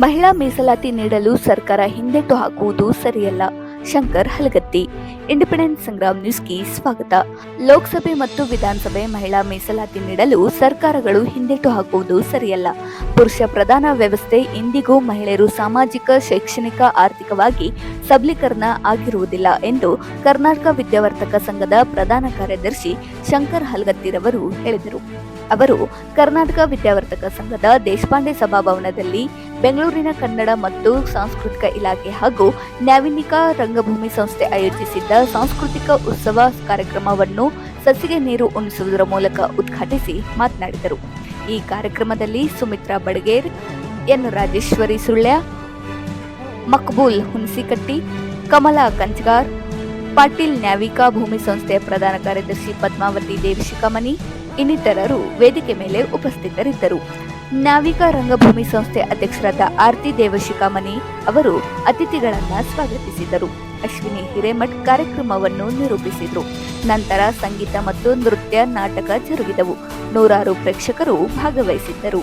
ಮಹಿಳಾ ಮೀಸಲಾತಿ ನೀಡಲು ಸರ್ಕಾರ ಹಿಂದೆಟ್ಟು ಹಾಕುವುದು ಸರಿಯಲ್ಲ. ಶಂಕರ್ ಹಲಗತ್ತಿ ಇಂಡಿಪೆಂಡೆಂಟ್ ಸಂಗ್ರಾಮ್ ನ್ಯೂಸ್ಗೆ ಸ್ವಾಗತ. ಲೋಕಸಭೆ ಮತ್ತು ವಿಧಾನಸಭೆ ಮಹಿಳಾ ಮೀಸಲಾತಿ ನೀಡಲು ಸರ್ಕಾರಗಳು ಹಿಂದೆಟ್ಟು ಹಾಕುವುದು ಸರಿಯಲ್ಲ. ಪುರುಷ ಪ್ರಧಾನ ವ್ಯವಸ್ಥೆ ಇಂದಿಗೂ ಮಹಿಳೆಯರು ಸಾಮಾಜಿಕ, ಶೈಕ್ಷಣಿಕ, ಆರ್ಥಿಕವಾಗಿ ಸಬಲೀಕರಣ ಆಗಿರುವುದಿಲ್ಲ ಎಂದು ಕರ್ನಾಟಕ ವಿದ್ಯಾವರ್ತಕ ಸಂಘದ ಪ್ರಧಾನ ಕಾರ್ಯದರ್ಶಿ ಶಂಕರ್ ಹಲಗತ್ತಿರವರು ಹೇಳಿದರು. ಅವರು ಕರ್ನಾಟಕ ವಿದ್ಯಾವರ್ತಕ ಸಂಘದ ದೇಶಪಾಂಡೆ ಸಭಾಭವನದಲ್ಲಿ ಬೆಂಗಳೂರಿನ ಕನ್ನಡ ಮತ್ತು ಸಾಂಸ್ಕೃತಿಕ ಇಲಾಖೆ ಹಾಗೂ ನ್ಯಾವಿನಿಕಾ ರಂಗಭೂಮಿ ಸಂಸ್ಥೆ ಆಯೋಜಿಸಿದ್ದ ಸಾಂಸ್ಕೃತಿಕ ಉತ್ಸವ ಕಾರ್ಯಕ್ರಮವನ್ನು ಸಸಿಗೆ ನೀರು ಉಣಿಸುವುದರ ಮೂಲಕ ಉದ್ಘಾಟಿಸಿ ಮಾತನಾಡಿದರು. ಈ ಕಾರ್ಯಕ್ರಮದಲ್ಲಿ ಸುಮಿತ್ರಾ ಬಡಗೇರ್, ಎನ್ ರಾಜೇಶ್ವರಿ ಸುಳ್ಯ, ಮಕ್ಬೂಲ್ ಹುಣಸಿಕಟ್ಟಿ, ಕಮಲಾ ಕಂಚಗಾರ್ ಪಾಟೀಲ್ ನ್ಯಾವಿಕಾ ಭೂಮಿ ಸಂಸ್ಥೆಯ ಪ್ರಧಾನ ಕಾರ್ಯದರ್ಶಿ ಪದ್ಮಾವತಿ ದೇವಶಿಕಮಣಿ ಇನ್ನಿತರರು ವೇದಿಕೆ ಮೇಲೆ ಉಪಸ್ಥಿತರಿದ್ದರು. ನಾವಿಕಾ ರಂಗಭೂಮಿ ಸಂಸ್ಥೆ ಅಧ್ಯಕ್ಷರಾದ ಆರ್ತಿ ದೇವಶಿಖಾಮಣಿ ಅವರು ಅತಿಥಿಗಳನ್ನ ಸ್ವಾಗತಿಸಿದರು. ಅಶ್ವಿನಿ ಹಿರೇಮಠ್ ಕಾರ್ಯಕ್ರಮವನ್ನು ನಿರೂಪಿಸಿದರು. ನಂತರ ಸಂಗೀತ ಮತ್ತು ನೃತ್ಯ ನಾಟಕ ಜರುಗಿದವು. ನೂರಾರು ಪ್ರೇಕ್ಷಕರು ಭಾಗವಹಿಸಿದ್ದರು.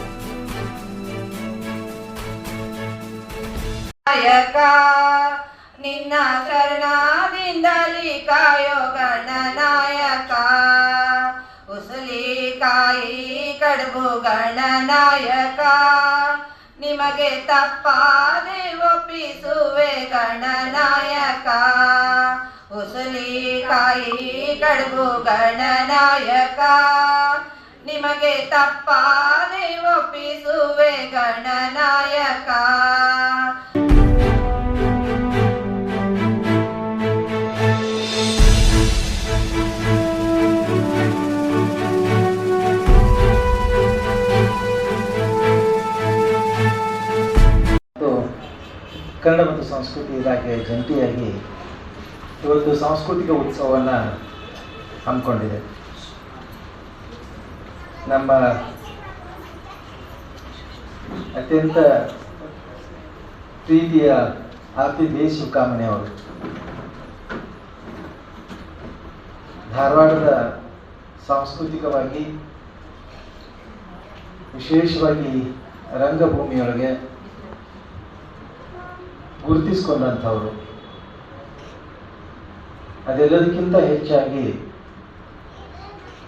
ನಿನ್ನ ಕಾಯೋ ಉಸಲಿ ಕಾಯಿ ಕಡುಬು ಗಣನಾಯಕ, ನಿಮಗೆ ತಪ್ಪಾದೆ ಒಪ್ಪಿಸುವೆ ಗಣನಾಯಕ. ಉಸಲಿ ಕಾಯಿ ಕಡುಬು ಗಣನಾಯಕ, ನಿಮಗೆ ತಪ್ಪಾದೆ ಒಪ್ಪಿಸುವೆ ಗಣನಾಯಕ. ಕನ್ನಡ ಮತ್ತು ಸಂಸ್ಕೃತಿ ಇಲಾಖೆ ಜಂಟಿಯಾಗಿ ಇವತ್ತು ಸಾಂಸ್ಕೃತಿಕ ಉತ್ಸವವನ್ನು ಹಮ್ಮಿಕೊಂಡಿದೆ. ನಮ್ಮ ಅತ್ಯಂತ ಪ್ರೀತಿಯ ಆರ್ತಿ ಅವರು. ಧಾರವಾಡದ ಸಾಂಸ್ಕೃತಿಕವಾಗಿ, ವಿಶೇಷವಾಗಿ ರಂಗಭೂಮಿಯೊಳಗೆ ಗುರುತಿಸ್ಕೊಂಡಂಥವ್ರು. ಅದೆಲ್ಲದಕ್ಕಿಂತ ಹೆಚ್ಚಾಗಿ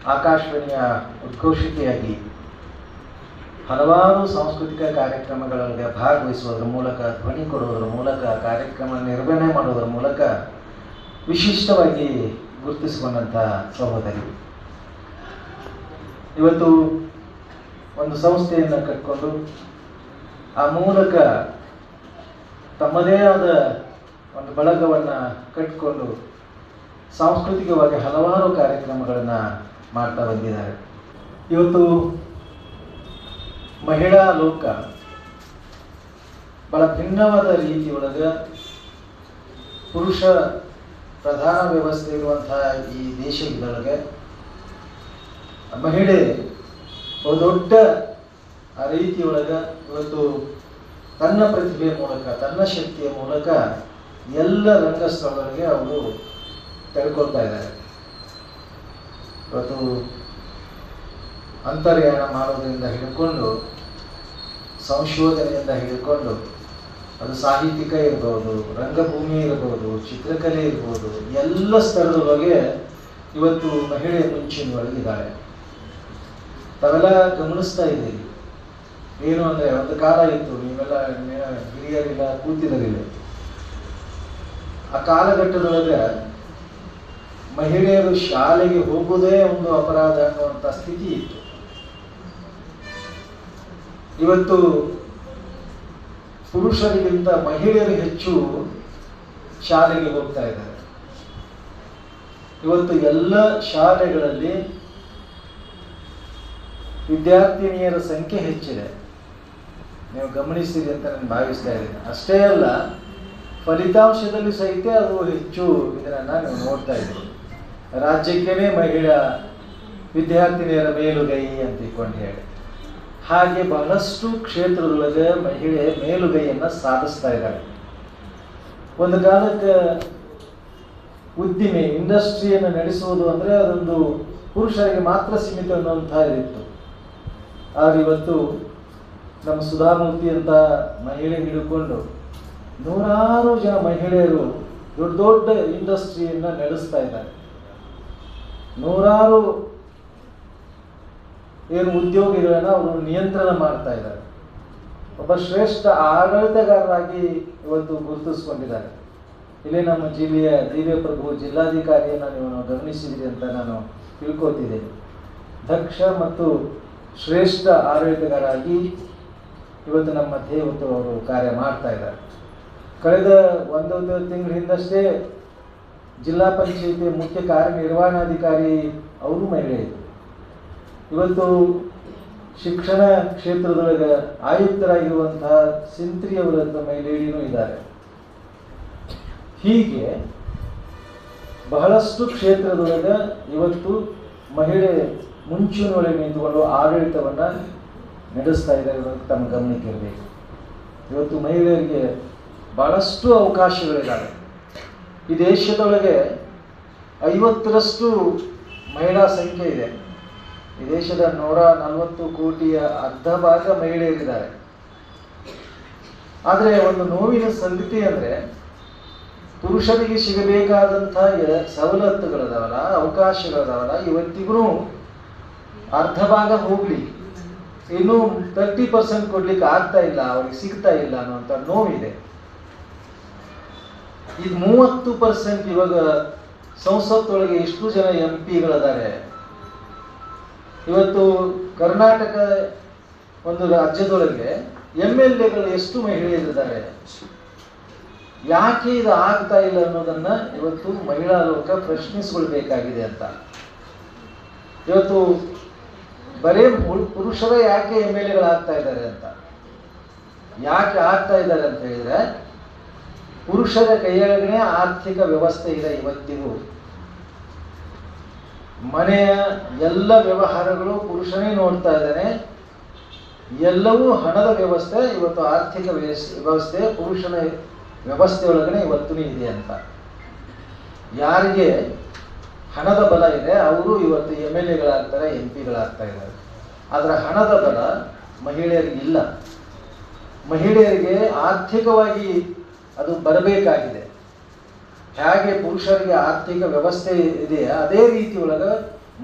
ಆಕಾಶವಾಣಿಯ ಉದ್ಘೋಷಿಕೆಯಾಗಿ ಹಲವಾರು ಸಾಂಸ್ಕೃತಿಕ ಕಾರ್ಯಕ್ರಮಗಳಲ್ಲಿ ಭಾಗವಹಿಸುವುದರ ಮೂಲಕ, ಧ್ವನಿ ಕೊಡುವುದರ ಮೂಲಕ, ಕಾರ್ಯಕ್ರಮ ನಿರ್ವಹಣೆ ಮಾಡುವುದರ ಮೂಲಕ ವಿಶಿಷ್ಟವಾಗಿ ಗುರುತಿಸಿಕೊಂಡಂಥ ಸಹೋದರಿ. ಇವತ್ತು ಒಂದು ಸಂಸ್ಥೆಯನ್ನು ಕಟ್ಕೊಂಡು ಆ ಮೂಲಕ ತಮ್ಮದೇ ಆದ ಒಂದು ಬಳಗವನ್ನು ಕಟ್ಟಿಕೊಂಡು ಸಾಂಸ್ಕೃತಿಕವಾಗಿ ಹಲವಾರು ಕಾರ್ಯಕ್ರಮಗಳನ್ನು ಮಾಡ್ತಾ ಬಂದಿದ್ದಾರೆ. ಇವತ್ತು ಮಹಿಳಾ ಲೋಕ ಬಹಳ ಭಿನ್ನವಾದ ರೀತಿಯೊಳಗೆ ಪುರುಷ ಪ್ರಧಾನ ವ್ಯವಸ್ಥೆ ಇರುವಂತಹ ಈ ದೇಶದೊಳಗೆ ಮಹಿಳೆ ಬಹುದೊಡ್ಡ ಆ ರೀತಿಯೊಳಗೆ ಇವತ್ತು ತನ್ನ ಪ್ರತಿಭೆಯ ಮೂಲಕ, ತನ್ನ ಶಕ್ತಿಯ ಮೂಲಕ ಎಲ್ಲ ರಂಗಸ್ಥಳಗಳಿಗೆ ಅವರು ತೆಗೆದುಕೊಳ್ತಾ ಇದ್ದಾರೆ. ಇವತ್ತು ಅಂತರ್ಯಾನ ಮಾಡೋದರಿಂದ ಹಿಡ್ಕೊಂಡು, ಸಂಶೋಧನೆಯಿಂದ ಹಿಡ್ಕೊಂಡು, ಅದು ಸಾಹಿತ್ಯಿಕ ಇರ್ಬೋದು, ರಂಗಭೂಮಿ ಇರ್ಬೋದು, ಚಿತ್ರಕಲೆ ಇರ್ಬೋದು, ಎಲ್ಲ ಸ್ಥಳದ ಬಗ್ಗೆ ಇವತ್ತು ಮಹಿಳೆ ಮುಂಚಿನ ಒಳಗಿದ್ದಾಳೆ ತಾವೆಲ್ಲ ಗಮನಿಸ್ತಾ ಇದ್ದೀರಿ. ಏನು ಅಂದರೆ ಒಂದು ಕಾಲ ಇತ್ತು, ನೀವೆಲ್ಲ ಹಿರಿಯರಿಲ್ಲ ಕೂತಿದರಿಲ್ಲ ಆ ಕಾಲಘಟ್ಟದೊಳಗೆ ಮಹಿಳೆಯರು ಶಾಲೆಗೆ ಹೋಗುವುದೇ ಒಂದು ಅಪರಾಧ ಅನ್ನುವಂಥ ಸ್ಥಿತಿ ಇತ್ತು. ಇವತ್ತು ಪುರುಷರಿಗಿಂತ ಮಹಿಳೆಯರು ಹೆಚ್ಚು ಶಾಲೆಗೆ ಹೋಗ್ತಾ ಇದ್ದಾರೆ. ಇವತ್ತು ಎಲ್ಲ ಶಾಲೆಗಳಲ್ಲಿ ವಿದ್ಯಾರ್ಥಿನಿಯರ ಸಂಖ್ಯೆ ಹೆಚ್ಚಿದೆ. ನೀವು ಗಮನಿಸ್ತೀರಿ ಅಂತ ನಾನು ಭಾವಿಸ್ತಾ ಇದ್ದೀನಿ. ಅಷ್ಟೇ ಅಲ್ಲ, ಫಲಿತಾಂಶದಲ್ಲಿ ಸಹಿತ ಅದು ಹೆಚ್ಚು ಇದನ್ನು ನೀವು ನೋಡ್ತಾ ಇದ್ದೀವಿ ರಾಜ್ಯಕ್ಕೇನೆ ಮಹಿಳಾ ವಿದ್ಯಾರ್ಥಿನಿಯರ ಮೇಲುಗೈ ಅಂತ ಇಟ್ಕೊಂಡು ಹೇಳಿ. ಹಾಗೆ ಬಹಳಷ್ಟು ಕ್ಷೇತ್ರದೊಳಗೆ ಮಹಿಳೆ ಮೇಲುಗೈಯನ್ನು ಸಾಧಿಸ್ತಾ ಇದ್ದಾಳೆ ಒಂದು ಕಾಲಕ್ಕೆ ಉದ್ದಿಮೆ, ಇಂಡಸ್ಟ್ರಿಯನ್ನು ನಡೆಸುವುದು ಅಂದರೆ ಅದೊಂದು ಪುರುಷರಿಗೆ ಮಾತ್ರ ಸೀಮಿತ ಅನ್ನುವಂಥ ಇತ್ತು ಆದರೆ ಇವತ್ತು ನಮ್ಮ ಸುಧಾಮೂರ್ತಿ ಅಂತ ಮಹಿಳೆ ಹಿಡ್ಕೊಂಡು ನೂರಾರು ಜನ ಮಹಿಳೆಯರು ದೊಡ್ಡ ದೊಡ್ಡ ಇಂಡಸ್ಟ್ರಿಯನ್ನ ನಡೆಸ್ತಾ ಇದ್ದಾರೆ. ನೂರಾರು ಏನು ಉದ್ಯೋಗಿಗಳನ್ನ ಅವರು ನಿಯಂತ್ರಣ ಮಾಡ್ತಾ ಇದ್ದಾರೆ. ಒಬ್ಬ ಶ್ರೇಷ್ಠ ಆಡಳಿತಗಾರರಾಗಿ ಇವತ್ತು ಗುರುತಿಸ್ಕೊಂಡಿದ್ದಾರೆ. ಇಲ್ಲಿ ನಮ್ಮ ಜಿಲ್ಲೆಯ ದಿವ್ಯ ಪ್ರಭು ಜಿಲ್ಲಾಧಿಕಾರಿಯನ್ನು ನೀವು ಗಮನಿಸಿದಿರಿ ಅಂತ ನಾನು ತಿಳ್ಕೊತಿದ್ದೇನೆ. ದಕ್ಷ ಮತ್ತು ಶ್ರೇಷ್ಠ ಆಡಳಿತಗಾರಾಗಿ ಇವತ್ತು ನಮ್ಮ ಇವತ್ತು ಅವರು ಕಾರ್ಯ ಮಾಡ್ತಾ ಇದ್ದಾರೆ ಕಳೆದ ಒಂದೊಂದು ತಿಂಗಳ ಹಿಂದಷ್ಟೇ ಜಿಲ್ಲಾ ಪಂಚಾಯಿತಿ ಮುಖ್ಯ ಕಾರ್ಯನಿರ್ವಹಣಾಧಿಕಾರಿ ಅವರು ಮಹಿಳೆ. ಇವತ್ತು ಶಿಕ್ಷಣ ಕ್ಷೇತ್ರದೊಳಗೆ ಆಯುಕ್ತರಾಗಿರುವಂತಹ ಸಿಂತ್ರಿ ಅವರಂತ ಮಹಿಳೆಯೂ ಇದ್ದಾರೆ ಹೀಗೆ ಬಹಳಷ್ಟು ಕ್ಷೇತ್ರದೊಳಗೆ ಇವತ್ತು ಮಹಿಳೆ ಮುಂಚೂಣಿಯೊಳಗೆ ನಿಂತುಕೊಂಡು ಆಡಳಿತವನ್ನ ನಡೆಸ್ತಾ ಅನ್ನೋದು ತಮ್ಮ ಗಮನಕ್ಕೆ ಇರಬೇಕು. ಇವತ್ತು ಮಹಿಳೆಯರಿಗೆ ಬಹಳಷ್ಟು ಅವಕಾಶಗಳಿದ್ದಾವೆ ಈ ದೇಶದೊಳಗೆ ಐವತ್ತರಷ್ಟು ಮಹಿಳಾ ಸಂಖ್ಯೆ ಇದೆ. ಈ ದೇಶದ ನೂರ ನಲವತ್ತು ಕೋಟಿಯ ಅರ್ಧ ಭಾಗ ಮಹಿಳೆಯರಿದ್ದಾರೆ. ಆದರೆ ಒಂದು ನೋವಿನ ಸಂಗತಿ ಅಂದರೆ ಪುರುಷರಿಗೆ ಸಿಗಬೇಕಾದಂಥ ಸವಲತ್ತುಗಳದವಲ್ಲ, ಅವಕಾಶಗಳದಾವಲ್ಲ, ಇವತ್ತಿಗೂ ಅರ್ಧ ಭಾಗ ಹೋಗ್ಲಿ. ಇನ್ನು ತರ್ಟಿ ಪರ್ಸೆಂಟ್ ಕೊಡ್ಲಿಕ್ಕೆ ಆಗ್ತಾ ಇಲ್ಲ, ಅವ್ರಿಗೆ ಸಿಗ್ತಾ ಇಲ್ಲ ಅನ್ನುವಂಥ ನೋವಿದೆ. ಇದು ಮೂವತ್ತು ಪರ್ಸೆಂಟ್ ಇವಾಗ ಸಂಸತ್ತೊಳಗೆ ಎಷ್ಟು ಜನ ಎಂ ಪಿಗಳಿದ್ದಾರೆ ಇವತ್ತು ಕರ್ನಾಟಕ ಒಂದು ರಾಜ್ಯದೊಳಗೆ ಎಂ ಎಲ್ ಎಗಳು ಎಷ್ಟು ಮಹಿಳೆಯರಿದ್ದಾರೆ? ಯಾಕೆ ಇದು ಆಗ್ತಾ ಇಲ್ಲ ಅನ್ನೋದನ್ನ ಇವತ್ತು ಮಹಿಳಾ ಲೋಕ ಪ್ರಶ್ನಿಸ್ಕೊಳ್ಬೇಕಾಗಿದೆ ಅಂತ. ಇವತ್ತು ಬರೇ ಪುರುಷರೇ ಯಾಕೆ ಎಂ ಎಲ್ ಎಗಳಾಗ್ತಾ ಇದ್ದಾರೆ ಅಂತ? ಯಾಕೆ ಆಗ್ತಾ ಇದ್ದಾರೆ ಅಂತ ಹೇಳಿದ್ರೆ, ಪುರುಷರ ಕೈಯೊಳಗನೆ ಆರ್ಥಿಕ ವ್ಯವಸ್ಥೆ ಇದೆ ಇವತ್ತಿಗೂ. ಮನೆಯ ಎಲ್ಲ ವ್ಯವಹಾರಗಳು ಪುರುಷನೇ ನೋಡ್ತಾ ಇದ್ದಾನೆ. ಎಲ್ಲವೂ ಹಣದ ವ್ಯವಸ್ಥೆ, ಇವತ್ತು ಆರ್ಥಿಕ ವ್ಯವಸ್- ವ್ಯವಸ್ಥೆ, ಪುರುಷನ ವ್ಯವಸ್ಥೆಯೊಳಗನೆ ಒಳಗಡೆ ಇವತ್ತು ಇದೆ ಅಂತ. ಯಾರಿಗೆ? ಹಣದ ಬಲ ಇದೆ, ಅವರು ಇವತ್ತು ಎಂ ಎಲ್ ಎಗಳಾಗ್ತಾರೆ, ಎಂ ಪಿಗಳಾಗ್ತಾ ಇದ್ದಾರೆ. ಆದರೆ ಹಣದ ಬಲ ಮಹಿಳೆಯರಿಗೆ ಇಲ್ಲ ಮಹಿಳೆಯರಿಗೆ ಆರ್ಥಿಕವಾಗಿ ಅದು ಬರಬೇಕಾಗಿದೆ. ಹೇಗೆ ಪುರುಷರಿಗೆ ಆರ್ಥಿಕ ವ್ಯವಸ್ಥೆ ಇದೆ ಅದೇ ರೀತಿ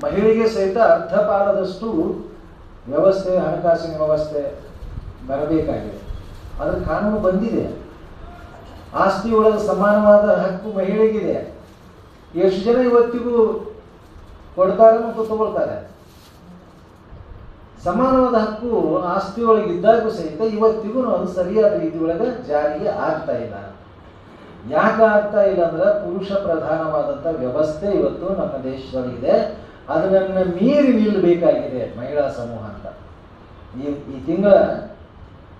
ಮಹಿಳೆಗೆ ಸಹಿತ ಅರ್ಧ ಪಾಲದಷ್ಟು ವ್ಯವಸ್ಥೆ, ಹಣಕಾಸಿನ ವ್ಯವಸ್ಥೆ ಬರಬೇಕಾಗಿದೆ. ಅದರ ಕಾನೂನು ಬಂದಿದೆ. ಆಸ್ತಿ ಸಮಾನವಾದ ಹಕ್ಕು ಮಹಿಳೆಗಿದೆ ಎಷ್ಟು ಜನ ಇವತ್ತಿಗೂ ಕೊಡ್ತಾರೆ ಮತ್ತು ತಗೊಳ್ತಾರೆ? ಸಮಾನವಾದ ಹಕ್ಕು ಆಸ್ತಿ ಒಳಗೆ ಇದ್ದಾಗೂ ಸಹಿತ ಇವತ್ತಿಗೂ ಅದು ಸರಿಯಾದ ರೀತಿ ಒಳಗೆ ಜಾರಿಗೆ ಆಗ್ತಾ ಇಲ್ಲ. ಯಾಕೆ ಆಗ್ತಾ ಇಲ್ಲ ಅಂದ್ರೆ ಪುರುಷ ಪ್ರಧಾನವಾದಂಥ ವ್ಯವಸ್ಥೆ ಇವತ್ತು ನಮ್ಮ ದೇಶದೊಳಗಿದೆ ಅದನ್ನ ಮೀರಿ ನಿಲ್ಲಬೇಕಾಗಿದೆ ಮಹಿಳಾ ಸಮೂಹ ಅಂತ. ಈ ಈ ತಿಂಗಳ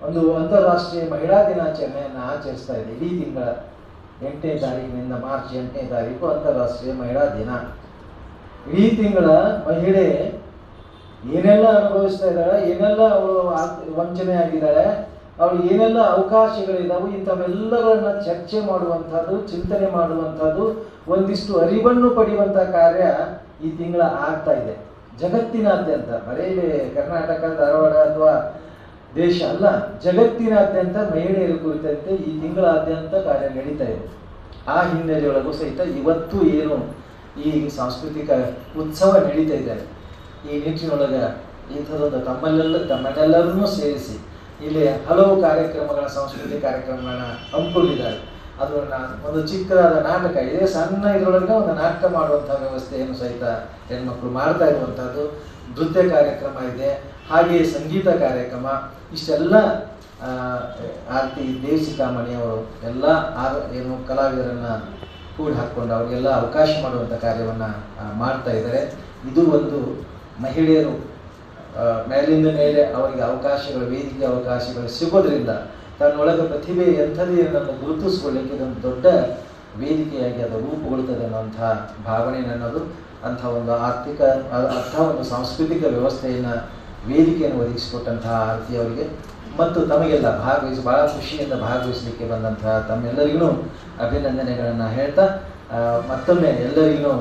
ಒಂದು ಅಂತಾರಾಷ್ಟ್ರೀಯ ಮಹಿಳಾ ದಿನಾಚರಣೆಯನ್ನು ಆಚರಿಸ್ತಾ ಇದೆ. ಇಡೀ ತಿಂಗಳ ಎಂಟನೇ ತಾರೀಕಿನಿಂದ ಮಾರ್ಚ್ ಎಂಟನೇ ತಾರೀಕು ಅಂತಾರಾಷ್ಟ್ರೀಯ ಮಹಿಳಾ ದಿನ. ಇಡೀ ತಿಂಗಳ ಮಹಿಳೆ ಏನೆಲ್ಲ ಅನುಭವಿಸ್ತಾ ಇದ್ದಾಳೆ, ಏನೆಲ್ಲ ಅವಳು ವಂಚನೆ ಆಗಿದ್ದಾಳೆ, ಅವಳು ಏನೆಲ್ಲ ಅವಕಾಶಗಳಿದ್ದಾವೆ ಇಂಥವೆಲ್ಲಗಳನ್ನ ಚರ್ಚೆ ಮಾಡುವಂಥದ್ದು, ಚಿಂತನೆ ಮಾಡುವಂಥದ್ದು, ಒಂದಿಷ್ಟು ಅರಿವನ್ನು ಪಡೆಯುವಂಥ ಕಾರ್ಯ ಈ ತಿಂಗಳ ಆಗ್ತಾ ಇದೆ. ಜಗತ್ತಿನಾದ್ಯಂತ, ಬರೀ ಕರ್ನಾಟಕ, ಧಾರವಾಡ ಅಥವಾ ದೇಶ ಅಲ್ಲ, ಜಗತ್ತಿನಾದ್ಯಂತ ಮಹಿಳೆಯರು ಕುರಿತಂತೆ ಈ ತಿಂಗಳಾದ್ಯಂತ ಕಾರ್ಯ ನಡೀತಾ ಇದೆ. ಆ ಹಿನ್ನೆಲೆಯೊಳಗೂ ಸಹಿತ ಇವತ್ತು ಏನು ಈ ಸಾಂಸ್ಕೃತಿಕ ಉತ್ಸವ ನಡೀತಾ ಇದ್ದಾರೆ ಈ ನಿಟ್ಟಿನೊಳಗೆ ಇಂಥದ್ದೊಂದು ತಮ್ಮಲ್ಲೆಲ್ಲ ತಮ್ಮನ್ನೆಲ್ಲರನ್ನೂ ಸೇರಿಸಿ ಇಲ್ಲಿ ಹಲವು ಕಾರ್ಯಕ್ರಮಗಳ, ಸಾಂಸ್ಕೃತಿಕ ಕಾರ್ಯಕ್ರಮಗಳನ್ನ ಹಮ್ಮಿಕೊಂಡಿದ್ದಾರೆ. ಅದನ್ನ ಒಂದು ಚಿಕ್ಕದಾದ ನಾಟಕ, ಇದೆ ಸಣ್ಣ ಇದರೊಳಗೆ ಒಂದು ನಾಟಕ ಮಾಡುವಂಥ ವ್ಯವಸ್ಥೆಯನ್ನು ಸಹಿತ ಹೆಣ್ಮಕ್ಳು ಮಾಡ್ತಾ ಇರುವಂಥದ್ದು ನೃತ್ಯ ಕಾರ್ಯಕ್ರಮ ಇದೆ. ಹಾಗೆಯೇ ಸಂಗೀತ ಕಾರ್ಯಕ್ರಮ, ಇಷ್ಟೆಲ್ಲ ದೇವಸಿಕಾಮಣಿ ಅವರು ಎಲ್ಲ ಆರ, ಏನು ಕಲಾವಿದರನ್ನ ಕೂಡಿ ಹಾಕ್ಕೊಂಡು ಅವರಿಗೆಲ್ಲ ಅವಕಾಶ ಮಾಡುವಂಥ ಕಾರ್ಯವನ್ನು ಮಾಡ್ತಾ ಇದ್ದಾರೆ. ಇದು ಒಂದು ಮಹಿಳೆಯರು ಮೇಲಿಂದ ಮೇಲೆ ಅವರಿಗೆ ಅವಕಾಶಗಳು, ವೇದಿಕೆ ಅವಕಾಶಗಳು ಸಿಗೋದ್ರಿಂದ ತನ್ನೊಳಗೆ ಪ್ರತಿಭೆ ಎಂಥದೇ ಅನ್ನೋದನ್ನು ಗುರುತಿಸ್ಕೊಳ್ಳಿಕ್ಕೆ ಇದೊಂದು ದೊಡ್ಡ ವೇದಿಕೆಯಾಗಿ ಅದು ರೂಪುಗೊಳ್ತದೆ ಅನ್ನೋಂಥ ಭಾವನೆ ಅನ್ನೋದು ಅಂಥ ಒಂದು ಆರ್ಥಿಕ, ಅಂಥ ಒಂದು ಸಾಂಸ್ಕೃತಿಕ ವ್ಯವಸ್ಥೆಯನ್ನು ವೇದಿಕೆಯನ್ನು ಒದಗಿಸಿಕೊಟ್ಟಂತಹ ಆರತಿ ಅವರಿಗೆ ಮತ್ತು ತಮಗೆಲ್ಲ ಭಾಗವಹಿಸಿ ಭಾಳ ಖುಷಿಯಿಂದ ಭಾಗವಹಿಸಲಿಕ್ಕೆ ಬಂದಂತಹ ತಮ್ಮೆಲ್ಲರಿಗೂ ಅಭಿನಂದನೆಗಳನ್ನು ಹೇಳ್ತಾ ಮತ್ತೊಮ್ಮೆ ಎಲ್ಲರಿಗೂ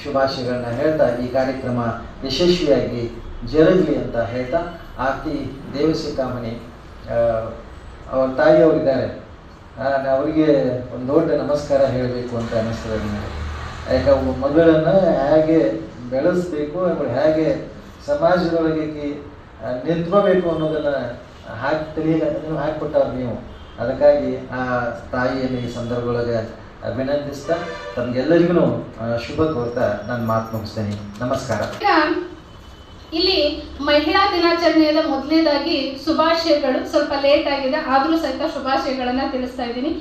ಶುಭಾಶಯಗಳನ್ನ ಹೇಳ್ತಾ, ಈ ಕಾರ್ಯಕ್ರಮ ಯಶಸ್ವಿಯಾಗಿ ಜರುಗಲಿ ಅಂತ ಹೇಳ್ತಾ, ಆರತಿ ದೇವಸಿಕಾಮಣಿ ಅವರ ತಾಯಿಯವರಿದ್ದಾರೆ. ಅವರಿಗೆ ಒಂದು ದೊಡ್ಡ ನಮಸ್ಕಾರ ಹೇಳಬೇಕು ಅಂತ ಅನ್ನಿಸ್ತದೆ ನನಗೆ. ಯಾಕೆ ಮಗಳನ್ನು ಹೇಗೆ ಬೆಳೆಸಬೇಕು ಅವಳು ಹೇಗೆ ಸಮಾಜದೊಳಗೆ ನಿಂತ್ಕೋಬೇಕು ಅನ್ನೋದನ್ನು ಹಾಕಿ ತಿಳಿಯಲ್ಲ ಹಾಕಿಕೊಟ್ಟವ್ರು ನೀವು. ಅದಕ್ಕಾಗಿ ಆ ತಾಯಿಯನ್ನು ಈ ಸಂದರ್ಭದೊಳಗೆ ಅಭಿನಂದಿಸ್ತಾ, ತಮಗೆಲ್ಲರಿಗೂ ಶುಭ ಕೋರ್ತಾ ನಾನು ಮಾತು ಮುಗಿಸ್ತೇನೆ. ನಮಸ್ಕಾರ. ಇಲ್ಲಿ ಮಹಿಳಾ ದಿನಾಚರಣೆಯ ಮೊದಲನೇದಾಗಿ ಶುಭಾಶಯಗಳು. ಸ್ವಲ್ಪ ಲೇಟ್ ಆಗಿದೆ, ಆದರೂ ಸಹಿತ ಶುಭಾಶಯಗಳನ್ನು ತಿಳಿಸ್ತಾ ಇದ್ದೀನಿ.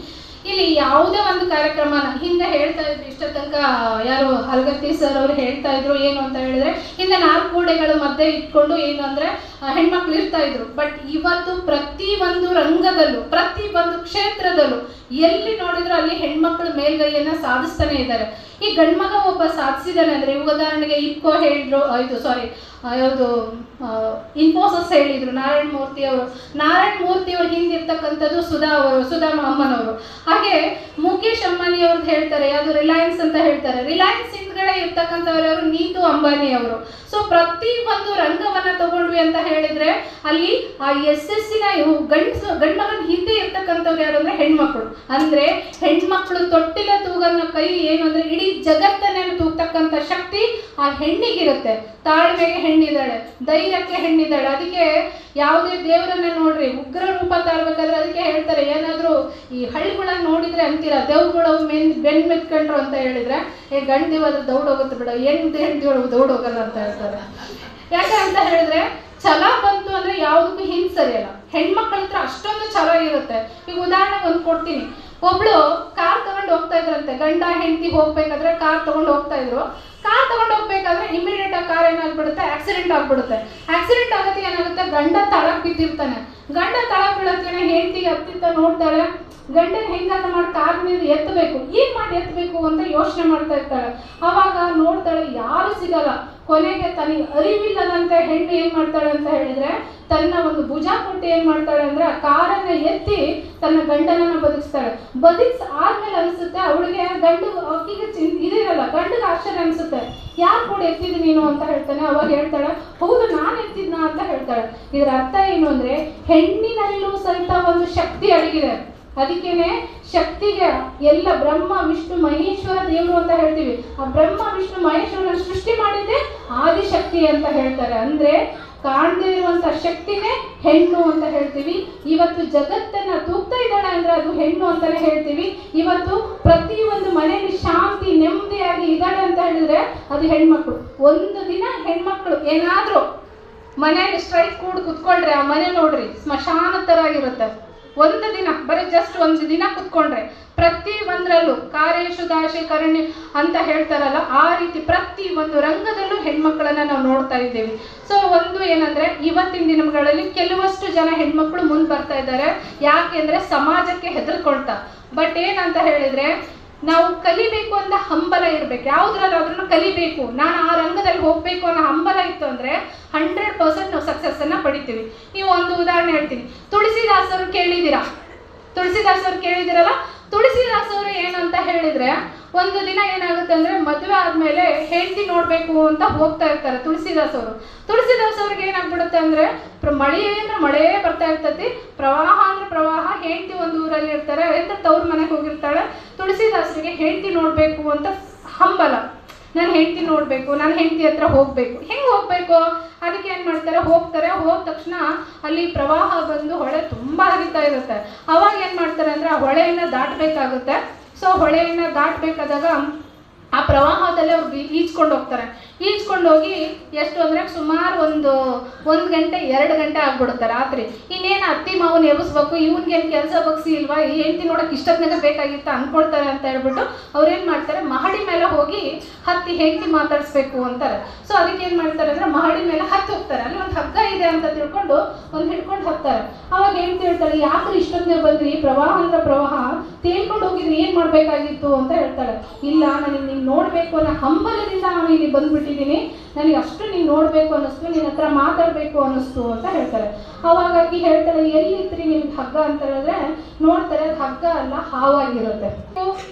ಇಲ್ಲಿ ಯಾವುದೇ ಒಂದು ಕಾರ್ಯಕ್ರಮನ ಹಿಂದೆ ಹೇಳ್ತಾ ಇದ್ರು. ಇಷ್ಟ ತನಕ ಯಾರು ಹಲ್ಗತ್ತಿ ಸರ್ ಅವರು ಹೇಳ್ತಾ ಇದ್ರು ಏನು ಅಂತ ಹೇಳಿದ್ರೆ, ಹಿಂದೆ ನಾಲ್ಕು ಗೋಡೆಗಳ ಮಧ್ಯೆ ಇಟ್ಕೊಂಡು ಏನು ಅಂದ್ರೆ ಹೆಣ್ಮಕ್ಳು ಇರ್ತಾ ಇದ್ರು. ಬಟ್ ಇವತ್ತು ಪ್ರತಿ ಒಂದು ರಂಗದಲ್ಲೂ, ಪ್ರತಿ ಒಂದು ಕ್ಷೇತ್ರದಲ್ಲೂ ಎಲ್ಲಿ ನೋಡಿದ್ರು ಅಲ್ಲಿ ಹೆಣ್ಮಕ್ಳು ಮೇಲ್ಗೈಯನ್ನ ಸಾಧಿಸ್ತಾನೆ ಇದ್ದಾರೆ. ಈ ಗಂಡ್ಮಗ ಒಬ್ಬ ಸಾಧಿಸಿದಾನೆ ಅಂದ್ರೆ ಉದಾಹರಣೆಗೆ ಇಪ್ಕೋ ಹೇಳಿದ್ರು ಇದು ಸಾರಿ ಯಾವುದು ಇನ್ಫೋಸಿಸ್ ಹೇಳಿದ್ರು, ನಾರಾಯಣ ಮೂರ್ತಿ ಅವರು. ನಾರಾಯಣ ಮೂರ್ತಿ ಅವ್ರ ಹಿಂದಿರ್ತಕ್ಕಂಥದ್ದು ಸುಧಾ ಅವರು, ಸುಧಾ ಅಮ್ಮನವರು ಹಾಗೆ ಮುಖೇಶ್ ಅಂಬಾನಿ ಅವ್ರದ್ದು ಹೇಳ್ತಾರೆ, ಯಾವುದು ರಿಲಯನ್ಸ್ ಅಂತ ಹೇಳ್ತಾರೆ. ರಿಲಯನ್ಸ್ ಹಿಂದ್ಗಡೆ ಇರ್ತಕ್ಕಂಥವ್ರು ನೀತು ಅಂಬಾನಿ ಅವರು. ಸೊ ಪ್ರತಿ ಒಂದು ರಂಗವನ್ನ ತಗೊಂಡ್ವಿ ಅಂತ ಹೇಳಿದ್ರೆ ಅಲ್ಲಿ ಆ ಎಸ್ ಎಸ್ ಸಿನ ಗಂಡ್ಸು, ಗಂಡ್ಮಗನ ಹಿಂದೆ ಇರ್ತಕ್ಕಂಥವ್ರು ಯಾರು ಅಂದ್ರೆ ಹೆಣ್ಮಕ್ಳು. ಅಂದ್ರೆ ಹೆಣ್ಮಕ್ಳು ತೊಟ್ಟಿಲ ತೂಗನ್ನ ಕೈ ಏನು ಅಂದ್ರೆ ಇಡೀ ಜಗತ್ತನ್ನೇ ತೂಗ್ತಕ್ಕಂಥ ಶಕ್ತಿ ಆ ಹೆಣ್ಣಿಗಿರುತ್ತೆ ತಾಳ್ಮೆಗೆ ಹೆಣ್ಣಿದ್ದಾಳೆ, ಧೈರ್ಯಕ್ಕೆ ಹೆಣ್ಣಿದ್ದಾಳೆ. ಅದಕ್ಕೆ ಯಾವುದೇ ದೇವರನ್ನ ನೋಡ್ರಿ, ಉಗ್ರ ರೂಪ ತಾಳ್ಬೇಕಾದ್ರೆ ಅದಕ್ಕೆ ಹೇಳ್ತಾರೆ, ಏನಾದರೂ ಈ ಹಳ್ಳಿಗಳನ್ನ ನೋಡಿದ್ರೆ ಅಂತೀರ ದೇವ್ಗಳು ಮೆನ್, ಬೆನ್ ಮೆತ್ಕೊಂಡ್ರು ಅಂತ ಹೇಳಿದ್ರೆ, ಏ ಗಂಡ್ ಅದು ದೌಡ್ ಹೋಗುತ್ತೆ ಬಿಡ, ಹೆಣ್ಣು ಹೆಣ್ಣು ದೌಡ್ ಹೋಗಲ್ಲ ಅಂತ ಹೇಳ್ತಾರೆ. ಯಾಕೆ ಅಂತ ಹೇಳಿದ್ರೆ, ಛಲ ಬಂತು ಅಂದ್ರೆ ಯಾವುದಕ್ಕೂ ಹಿಂದ್ ಸರಿಯಲ್ಲ. ಹೆಣ್ಮಕ್ಳ ಹತ್ರ ಅಷ್ಟೊಂದು ಛಲ ಇರುತ್ತೆ. ಈಗ ಉದಾಹರಣೆಗೆ ಒಂದು ಕೊಡ್ತೀನಿ. ಒಬ್ಳು ಕಾರ್ ತಗೊಂಡು ಹೋಗ್ತಾ ಇದ್ರಂತೆ ಗಂಡ, ಹೆಂಡತಿ ಹೋಗ್ಬೇಕಾದ್ರೆ ಕಾರ್ ತಗೊಂಡು ಹೋಗ್ತಾ ಇದ್ರು. ಕಾರ್ ತಗೊಂಡು ಹೋಗ್ಬೇಕಾದ್ರೆ ಇಮಿಡಿಯೇಟ್ ಆಗಿ ಕಾರ್ ಏನಾಗ್ಬಿಡುತ್ತೆ? ಆಕ್ಸಿಡೆಂಟ್ ಆಗ್ಬಿಡುತ್ತೆ. ಆಕ್ಸಿಡೆಂಟ್ ಆಗತ್ತೆ ಏನಾಗುತ್ತೆ? ಗಂಡ ತಳಕ್ ಬಿದ್ದಿರ್ತಾನೆ. ಗಂಡ ತಳ ಬೀಳತ್ತೇನೆ ಹೆಂಡತಿಗೆ ಹತ್ತಿತ್ತ ನೋಡ್ತಾಳೆ, ಗಂಡನ ಹೆಂಗಾದ ಮಾಡಿ ಕಾರ್ ಮೇಲೆ ಎತ್ತಬೇಕು ಏನ್ ಮಾಡಿ ಎತ್ತಬೇಕು ಅಂತ ಯೋಚನೆ ಮಾಡ್ತಾ ಇರ್ತಾಳೆ. ಅವಾಗ ನೋಡ್ತಾಳೆ, ಯಾರು ಸಿಗಲ್ಲ. ಕೊನೆಗೆ ತನಗೆ ಅರಿವಿಲ್ಲದಂತೆ ಹೆಣ್ಣು ಏನು ಮಾಡ್ತಾಳೆ ಅಂತ ಹೇಳಿದ್ರೆ, ತನ್ನ ಒಂದು ಭುಜ ಕೊಟ್ಟು ಏನು ಮಾಡ್ತಾಳೆ ಅಂದ್ರೆ ಆ ಕಾರನ್ನು ಎತ್ತಿ ತನ್ನ ಗಂಡನನ್ನು ಬದುಕಿಸ್ತಾಳೆ. ಬದುಕಿಸ್ ಆದ್ಮೇಲೆ ಅನಿಸುತ್ತೆ ಅವಳಿಗೆ ಗಂಡು ಅಕ್ಕಿಗೆ ಚಿನ್- ಇದಿರಲ್ಲ, ಗಂಡಗೆ ಆಶ್ಚರ್ಯ ಅನಿಸುತ್ತೆ. ಯಾರು ಕೂಡ ಎತ್ತಿದ್ ನೀನು ಅಂತ ಹೇಳ್ತಾನೆ. ಅವಾಗ ಹೇಳ್ತಾಳೆ, ಹೌದು, ನಾನು ಎತ್ತಿದ್ನ ಅಂತ ಹೇಳ್ತಾಳೆ. ಇದರ ಅರ್ಥ ಏನು ಅಂದ್ರೆ, ಹೆಣ್ಣಿನಲ್ಲೂ ಸಹಿತ ಒಂದು ಶಕ್ತಿ ಅಡಗಿದೆ. ಅದಕ್ಕೇನೆ ಶಕ್ತಿಗೆ ಎಲ್ಲ ಬ್ರಹ್ಮ, ವಿಷ್ಣು, ಮಹೇಶ್ವರ ದೇವರು ಅಂತ ಹೇಳ್ತೀವಿ. ಆ ಬ್ರಹ್ಮ, ವಿಷ್ಣು, ಮಹೇಶ್ವರನ ಸೃಷ್ಟಿ ಮಾಡಿದ್ದೆ ಆದಿಶಕ್ತಿ ಅಂತ ಹೇಳ್ತಾರೆ. ಅಂದ್ರೆ ಕಾಣದೇ ಇರುವಂತ ಶಕ್ತಿನೇ ಹೆಣ್ಣು ಅಂತ ಹೇಳ್ತೀವಿ. ಇವತ್ತು ಜಗತ್ತನ್ನ ತೂಗ್ತಾ ಇದ್ದಾಳೆ ಅಂದ್ರೆ ಅದು ಹೆಣ್ಣು ಅಂತಾನೆ ಹೇಳ್ತೀವಿ. ಇವತ್ತು ಪ್ರತಿ ಒಂದು ಮನೆಯಲ್ಲಿ ಶಾಂತಿ, ನೆಮ್ಮದಿಯಾಗಿ ಇದ್ದಾಳೆ ಅಂತ ಹೇಳಿದ್ರೆ ಅದು ಹೆಣ್ಮಕ್ಳು. ಒಂದು ದಿನ ಹೆಣ್ಮಕ್ಳು ಏನಾದ್ರೂ ಮನೆಯಲ್ಲಿ ಸ್ಟ್ರೈಕ್ ಕೂಡ್ ಕುತ್ಕೊಳ್ರಿ ಆ ಮನೆ ನೋಡ್ರಿ, ಸ್ಮಶಾನ ತರ ಇರುತ್ತೆ. ಒಂದು ದಿನ, ಬರೀ ಜಸ್ಟ್ ಒಂದು ದಿನ ಕುತ್ಕೊಂಡ್ರೆ ಪ್ರತಿ ಒಂದರಲ್ಲೂ ಕಾರ್ಯೇಶು ದಾಶೆ ಕರುಣೆ ಅಂತ ಹೇಳ್ತಾರಲ್ಲ, ಆ ರೀತಿ ಪ್ರತಿ ಒಂದು ರಂಗದಲ್ಲೂ ಹೆಣ್ಮಕ್ಳನ್ನ ನಾವು ನೋಡ್ತಾ ಇದ್ದೇವೆ. ಸೊ ಒಂದು ಏನಂದ್ರೆ ಇವತ್ತಿನ ದಿನಗಳಲ್ಲಿ ಕೆಲವಷ್ಟು ಜನ ಹೆಣ್ಮಕ್ಳು ಮುಂದೆ ಬರ್ತಾ ಇದ್ದಾರೆ. ಯಾಕೆಂದ್ರೆ ಸಮಾಜಕ್ಕೆ ಹೆದರ್ಕೊಳ್ತಾ. ಬಟ್ ಏನಂತ ಹೇಳಿದ್ರೆ ನಾವು ಕಲಿಬೇಕು ಅಂತ ಹಂಬಲ ಇರ್ಬೇಕು. ಯಾವ್ದ್ರಲ್ಲಾದ್ರೂ ಕಲಿಬೇಕು. ನಾನು ಆ ರಂಗದಲ್ಲಿ ಹೋಗ್ಬೇಕು ಅನ್ನೋ ಹಂಬಲ ಇತ್ತು ಅಂದ್ರೆ ಹಂಡ್ರೆಡ್ ಪರ್ಸೆಂಟ್ ನಾವು ಸಕ್ಸಸ್ ಅನ್ನ ಪಡಿತೀವಿ. ನೀವು ಒಂದು ಉದಾಹರಣೆ ಹೇಳ್ತೀನಿ. ತುಳಸಿದಾಸರು ಕೇಳಿದ್ದೀರಾ? ತುಳಸಿದಾಸರು ಕೇಳಿದಿರಲ್ಲ ತುಳಸಿದಾಸರು ಅಂತ ಹೇಳಿದ್ರೆ, ಒಂದು ದಿನ ಏನಾಗುತ್ತೆ ಅಂದ್ರೆ ಮದುವೆ ಆದ್ಮೇಲೆ ಹೆಂಡತಿ ನೋಡ್ಬೇಕು ಅಂತ ಹೋಗ್ತಾ ಇರ್ತಾರೆ ತುಳಸಿದಾಸವರು ತುಳಸಿದಾಸವ್ರಿಗೆ ಏನಾಗ್ಬಿಡುತ್ತೆ ಅಂದ್ರೆ ಮಳೆ ಅಂದ್ರೆ ಮಳೆ ಬರ್ತಾ ಇರ್ತೈತಿ. ಪ್ರವಾಹ ಅಂದ್ರೆ ಪ್ರವಾಹ. ಹೆಂಡತಿ ಒಂದು ಊರಲ್ಲಿ ಇರ್ತಾರೆ ಎಂತ ತವ್ರ ಮನೆಗೆ ಹೋಗಿರ್ತಾಳೆ? ತುಳಸಿದಾಸರಿಗೆ ಹೆಂಡತಿ ನೋಡಬೇಕು ಅಂತ ಹಂಬಲ. ನಾನು ಹೆಂಡತಿ ನೋಡಬೇಕು, ನಾನು ಹೆಂಡತಿ ಹತ್ರ ಹೋಗಬೇಕು. ಹೆಂಗೆ ಹೋಗಬೇಕು? ಅದಕ್ಕೆ ಏನು ಮಾಡ್ತಾರೆ? ಹೋಗ್ತಾರೆ. ಹೋದ ತಕ್ಷಣ ಅಲ್ಲಿ ಪ್ರವಾಹ ಬಂದು ಹೊಳೆ ತುಂಬ ಹರಿತಾ ಇರುತ್ತೆ. ಅವಾಗ ಏನು ಮಾಡ್ತಾರೆ ಅಂದ್ರೆ ಆ ಹೊಳೆಯನ್ನ ದಾಟಬೇಕಾಗುತ್ತೆ. ಸೊ ಹೊಳೆಯನ್ನ ದಾಟಬೇಕಾದಾಗ ಆ ಪ್ರವಾಹದಲ್ಲಿ ಅವ್ರು ಈಜ್ಕೊಂಡು ಹೋಗ್ತಾರೆ. ಈಜ್ಕೊಂಡು ಹೋಗಿ ಎಷ್ಟು ಅಂದ್ರೆ ಸುಮಾರು ಒಂದು ಒಂದು ಗಂಟೆ, ಎರಡು ಗಂಟೆ ಆಗ್ಬಿಡುತ್ತೆ ರಾತ್ರಿ. ಇನ್ನೇನು ಅತ್ತಿ ಮಾವು ನೆಬಸ್ಬೇಕು ಇವನ್ಗೆ ಇವ್ನಿಗೇನು ಕೆಲಸ ಬಗ್ಸಿ ಇಲ್ವಾ, ಈ ಹೆಂಡತಿ ನೋಡಕ್ ಇಷ್ಟೊತ್ತಿನಾಗ ಬೇಕಾಗಿತ್ತ ಅನ್ಕೊಳ್ತಾರೆ ಅಂತ ಹೇಳ್ಬಿಟ್ಟು ಅವ್ರೇನು ಮಾಡ್ತಾರೆ, ಮಹಡಿ ಮೇಲೆ ಹೋಗಿ ಹತ್ತಿ ಹೆಂಡತಿ ಮಾತಾಡಿಸ್ಬೇಕು ಅಂತಾರೆ. ಸೊ ಅದಕ್ಕೆ ಏನು ಮಾಡ್ತಾರೆ ಅಂದ್ರೆ ಮಹಡಿ ಮೇಲೆ ಹತ್ತಿ ಹೋಗ್ತಾರೆ. ಅಲ್ಲಿ ಒಂದು ಹಗ್ಗ ಇದೆ ಅಂತ ತಿಳ್ಕೊಂಡು ಒಂದು ಹಿಡ್ಕೊಂಡು ಹತ್ತಾರೆ ಅವಾಗ ಹೆಂಡತಿ ಹೇಳ್ತಾರೆ ಯಾಕ್ರಿ ಇಷ್ಟೊತ್ತಿನಾಗ ಬಂದ್ರಿ, ಪ್ರವಾಹ ಅಂದ್ರೆ ಪ್ರವಾಹ. ತೇಲ್ಕೊಂಡು ಹೋಗಿದ್ರೆ ಏನು ಮಾಡಬೇಕಾಗಿತ್ತು ಅಂತ ಹೇಳ್ತಾಳೆ ಇಲ್ಲ, ನನಗೆ ನೀನು ನೋಡಬೇಕು ಅನ್ನೋ ಹಂಬಲದಿಂದ ನಾನು ಇಲ್ಲಿ ಬಂದ್ಬಿಟ್ಟಿದ್ದೀನಿ. ನನಗೆ ಅಷ್ಟು ನೀನು ನೋಡಬೇಕು ಅನ್ನಿಸ್ತು, ನಿನ್ನ ಹತ್ರ ಮಾತಾಡಬೇಕು ಅನ್ನಿಸ್ತು ಅಂತ ಹೇಳ್ತಾರೆ. ಅವಾಗ ಹೇಳ್ತಾರೆ ಎಲ್ಲಿತ್ರಿ ನಿಮ್ಗೆ ಹಗ್ಗ? ಅಂತ ಹೇಳಿದ್ರೆ, ನೋಡ್ತಾರೆ, ಅದು ಹಗ್ಗ ಅಲ್ಲ, ಹಾವಾಗಿರುತ್ತೆ.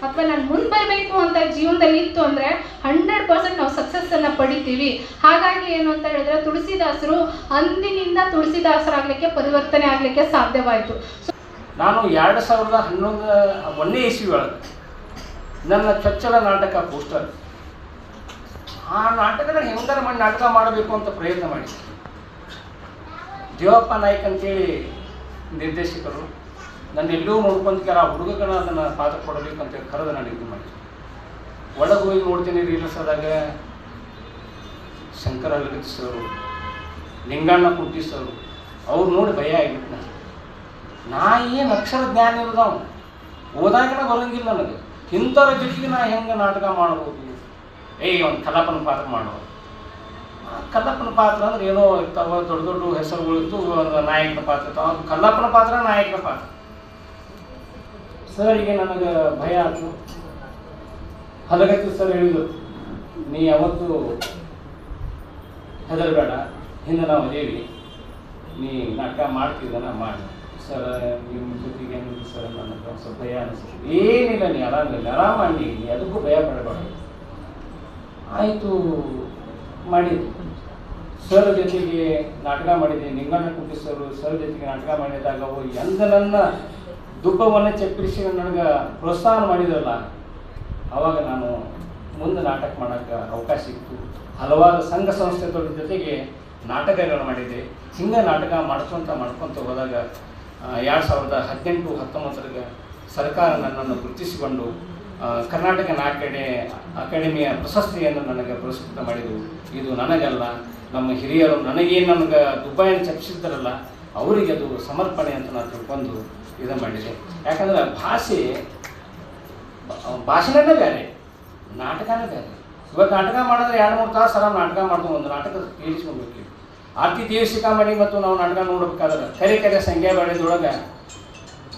ಅಥವಾ ನಾನು ಮುಂದೆ ಬರಬೇಕು ಅಂತ ಜೀವನದಲ್ಲಿ ಇತ್ತು ಅಂದರೆ ಹಂಡ್ರೆಡ್ ಪರ್ಸೆಂಟ್ ನಾವು ಸಕ್ಸಸ್ಸನ್ನು ಪಡಿತೀವಿ. ಹಾಗಾಗಿ ಏನು ಅಂತ ಹೇಳಿದ್ರೆ, ತುಳಸಿದಾಸರು ಅಂದಿನಿಂದ ತುಳಸಿದಾಸರಾಗಲಿಕ್ಕೆ, ಪರಿವರ್ತನೆ ಆಗಲಿಕ್ಕೆ ಸಾಧ್ಯವಾಯಿತು. ನಾನು ಎರಡು ಸಾವಿರದ ಹನ್ನೊಂದು ಒಂದನೇ ಇಸ್ವಿ ಒಳಗೆ ನನ್ನ ಚೊಚ್ಚಲ ನಾಟಕ ಪೋಸ್ಟರ್. ಆ ನಾಟಕದ ಹೆಂಗಾರ ಮಾಡಿ ನಾಟಕ ಮಾಡಬೇಕು ಅಂತ ಪ್ರಯತ್ನ ಮಾಡಿ ದೇವಪ್ಪ ನಾಯ್ಕ್ ಅಂತೇಳಿ ನಿರ್ದೇಶಕರು ನನ್ನ ಎಲ್ಲೂ ನೋಡ್ಕೊಂತ ಆ ಹುಡುಗನ ಅದನ್ನು ಪಾತ್ರ ಕೊಡಬೇಕು ಕರೆದು ನಾನು ಇದು ಮಾಡಿ ಒಳಗೆ ಹೋಗಿ ನೋಡ್ತೀನಿ ರೀಲ್ಸ್ ಆದಾಗ ಶಂಕರ ಲಲಿತ್ ಸರ್ ಲಿಂಗಣ್ಣ ಕುಟ್ಟಿ ಸರ್, ಅವ್ರು ನೋಡಿ ಭಯ ಆಗಿಬಿಟ್ಟು ನಾನು ನಾ ಏನು ಅಕ್ಷರ ಜ್ಞಾನ ಇಲ್ದವ್ ಓದಾಗನ ಬರೋಂಗಿಲ್ಲ ನನಗೆ. ಇಂಥವ್ರ ಜೊತೆಗೆ ನಾ ಹೆಂಗೆ ನಾಟಕ ಮಾಡ್ಬೋದು? ಏಯ್ ಒಂದು ಕಲ್ಲಪ್ಪನ ಪಾತ್ರ ಮಾಡೋದು ಆ ಕಲ್ಲಪ್ಪನ ಪಾತ್ರ ಅಂದ್ರೆ ಏನೋ ಇರ್ತಾವ, ದೊಡ್ಡ ದೊಡ್ಡ ಹೆಸರುಗಳಿತ್ತು ಒಂದು ನಾಯಕನ ಪಾತ್ರ ಇರ್ತಾವ. ಕಲ್ಲಪ್ಪನ ಪಾತ್ರ, ನಾಯಕನ ಪಾತ್ರ? ಸರ್ ಈಗ ನನಗೆ ಭಯ ಆಯ್ತು ಹಲಗತ್ತಿ ಸರ್ ಹೇಳಿದ್ರು. ನೀ ಯಾವತ್ತು ಹೆದರಬೇಡ. ಹಿಂದೆ ನಾವು ಅದೇವಿ. ನೀ ನಾಟಕ ಮಾಡ್ತಿದ್ದಾನ ಮಾಡಿ ಸರ್, ನಿಮ್ಮ ಜೊತೆಗೆ ಸರ್ ನನಗೆ ಸ್ವಲ್ಪ ಭಯ ಅನಿಸ್ತು. ಏನಿಲ್ಲ ನೀ ಆರಾಮಿಲ್ಲ ಆರಾಮ ಮಾಡಿ ನೀ ಅದಕ್ಕೂ ಭಯ ಪಡಬಾರ್ದು ಆಯಿತು ಮಾಡಿದ್ವಿ ಸರ್ ಜೊತೆಗೆ ನಾಟಕ ಮಾಡಿದ್ದೆ. ನಿಂಗಣ್ಣ ಕುಟ್ಟಿ ಸರ್ ಜೊತೆಗೆ ನಾಟಕ ಮಾಡಿದಾಗ ಅವು ಎಂದ ನನ್ನ ದುಃಖವನ್ನು ಚಪ್ಪರಿಸಿ ನನಗೆ ಪ್ರೋತ್ಸಾಹ ಮಾಡಿದ್ರಲ್ಲ, ಅವಾಗ ನಾನು ಮುಂದೆ ನಾಟಕ ಮಾಡೋಕ್ಕೆ ಅವಕಾಶ ಇತ್ತು ಹಲವಾರು ಸಂಘ ಸಂಸ್ಥೆಗಳ ಜೊತೆಗೆ ನಾಟಕಗಳು ಮಾಡಿದ್ದೆ. ಹಿಂಗೆ ನಾಟಕ ಮಾಡ್ಕೊತ ಮಾಡ್ಕೊತ ಹೋದಾಗ ಎರಡು ಸಾವಿರದ ಹದಿನೆಂಟು, ಹತ್ತೊಂಬತ್ತರಿಗೆ ಸರ್ಕಾರ ನನ್ನನ್ನು ಗುರುತಿಸಿಕೊಂಡು ಕರ್ನಾಟಕ ನಾಟಕ ಅಕಾಡೆಮಿಯ ಪ್ರಶಸ್ತಿಯನ್ನು ನನಗೆ ಪುರಸ್ಕೃತ ಮಾಡಿದರು ಇದು ನನಗಲ್ಲ, ನಮ್ಮ ಹಿರಿಯರು ನನಗೇನು ನನಗೆ ದುಬ್ಬಾಯನ್ನು ಚಪ್ಪಿಸಿದ್ದಾರಲ್ಲ ಅವರಿಗೆ ಅದು ಸಮರ್ಪಣೆ ಅಂತ ನಾನು ತಿಳ್ಕೊಂಡು ಇದು ಮಾಡಿದೆ. ಯಾಕಂದ್ರೆ ಭಾಷೆ ಭಾಷೆನೇ ಬೇರೆ, ನಾಟಕನೇ ಬೇರೆ. ಇವತ್ತು ನಾಟಕ ಮಾಡಿದ್ರೆ ಎರಡು ಮೂರು ತಾಸು ಸಲ ನಾಟಕ ಮಾಡ್ಕೊಂಡು ಒಂದು ನಾಟಕ ಕೇಳಿಸ್ಕೊಬೇಕು ಆರ್ತಿ ಶಿಖಾಮಣಿ ಮತ್ತು ನಾವು ನಾಟಕ ನೋಡ್ಬೇಕಾದ್ರೆ ಕರೆ ಕರೆ ಸಂಖ್ಯಾ ಬೆಳೆದೊಳಗೆ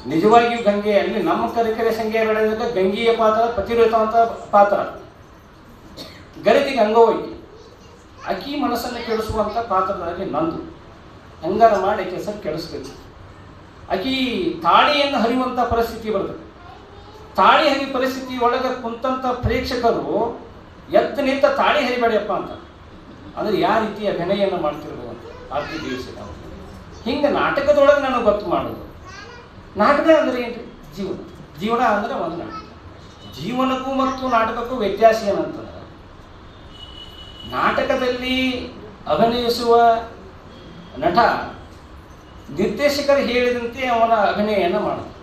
ನಿಜವಾಗಿಯೂ ಗಂಗೆ ಅಲ್ಲಿ ನಮ್ಮ ಕರೆ ಸಂಖ್ಯೆ ಬೆಳೆದಾಗ ಗಂಗೆಯ ಪಾತ್ರ ಪ್ರತಿರೋಧವಂತ ಪಾತ್ರ. ಗರಿತಿ ಗಂಗೋವೈತಿ ಅಕ್ಕಿ ಮನಸ್ಸನ್ನು ಕೆಡಿಸುವಂಥ ಪಾತ್ರದಲ್ಲಿ ನಂದು. ಹಂಗಾರ ಮಾಡಿ ಕೆಲಸ ಕೆಡಿಸ್ಬೇಕು. ಅಕಿ ತಾಳಿಯನ್ನು ಹರಿಯುವಂಥ ಪರಿಸ್ಥಿತಿ ಬರ್ತದೆ. ತಾಳಿ ಹರಿ ಪರಿಸ್ಥಿತಿ ಒಳಗೆ ಕುಂತಂಥ ಪ್ರೇಕ್ಷಕರು ಎತ್ತ ನಿಂತ ತಾಳಿ ಹರಿಬೇಡಿಯಪ್ಪ ಅಂತ. ಅಂದ್ರೆ ಯಾವ ರೀತಿ ಅಭಿನಯವನ್ನು ಮಾಡ್ತಿರ್ಬೋದು ಅಂತ ದಿವಸ ನಾವು. ಹಿಂಗೆ ನಾಟಕದೊಳಗೆ ನನಗೆ ಗೊತ್ತು ಮಾಡೋದು. ನಾಟಕ ಅಂದರೆ ಏನು ಜೀವನ. ಜೀವನ ಅಂದರೆ ಒಂದು ನಾಟಕ. ಜೀವನಕ್ಕೂ ಮತ್ತು ನಾಟಕಕ್ಕೂ ವ್ಯತ್ಯಾಸ ಏನಂತಂದ್ರೆ ನಾಟಕದಲ್ಲಿ ಅಭಿನಯಿಸುವ ನಟ ನಿರ್ದೇಶಕರು ಹೇಳಿದಂತೆ ಅವನ ಅಭಿನಯನ ಮಾಡ್ತಾನೆ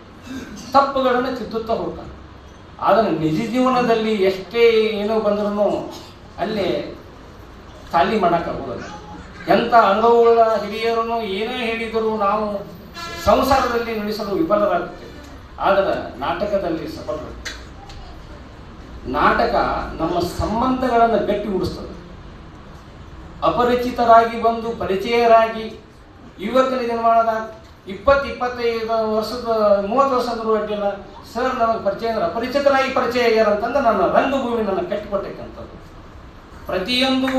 ತಪ್ಪುಗಳನ್ನು ತಿದ್ದುತ್ತಾ ಹೋಗ್ತಾನೆ. ಆದರೆ ನಿಜ ಜೀವನದಲ್ಲಿ ಎಷ್ಟೇ ಏನೋ ಬಂದ್ರೂ ಅಲ್ಲೇ ಖಾಲಿ ಮಾಡೋಕ್ಕಾಗೋದಿಲ್ಲ. ಎಂಥ ಅಂಗವುಳ್ಳ ಹಿರಿಯರನ್ನು ಏನೇ ಹೇಳಿದರೂ ನಾವು ಸಂಸಾರದಲ್ಲಿ ನಡೆಸಲು ವಿಫಲರಾಗುತ್ತೆ ಆದರೆ ನಾಟಕದಲ್ಲಿ ಸಫಲರು. ನಾಟಕ ನಮ್ಮ ಸಂಬಂಧಗಳನ್ನು ಗಟ್ಟಿಗೊಳಿಸ್ತದೆ ಅಪರಿಚಿತರಾಗಿ ಬಂದು ಪರಿಚಯರಾಗಿ ಇವತ್ತಿನ ನಿರ್ಮಾಣದ ಇಪ್ಪತ್ತು, ಇಪ್ಪತ್ತೈದು ವರ್ಷದ, ಮೂವತ್ತು ವರ್ಷದ ಅಡ್ಡಿಲ್ಲ ಸರ್, ನನಗೆ ಪರಿಚಯ ಅಂದ್ರೆ ಅಪರಿಚಿತರಾಗಿ ಪರಿಚಯ ಆಗ್ಯಾರ ಅಂತಂದ್ರೆ ನನ್ನ ರಂಗಭೂಮಿ ನನ್ನ ಕಟ್ಟಿಕೊಟ್ಟಕ್ಕಂಥದ್ದು ಪ್ರತಿಯೊಂದು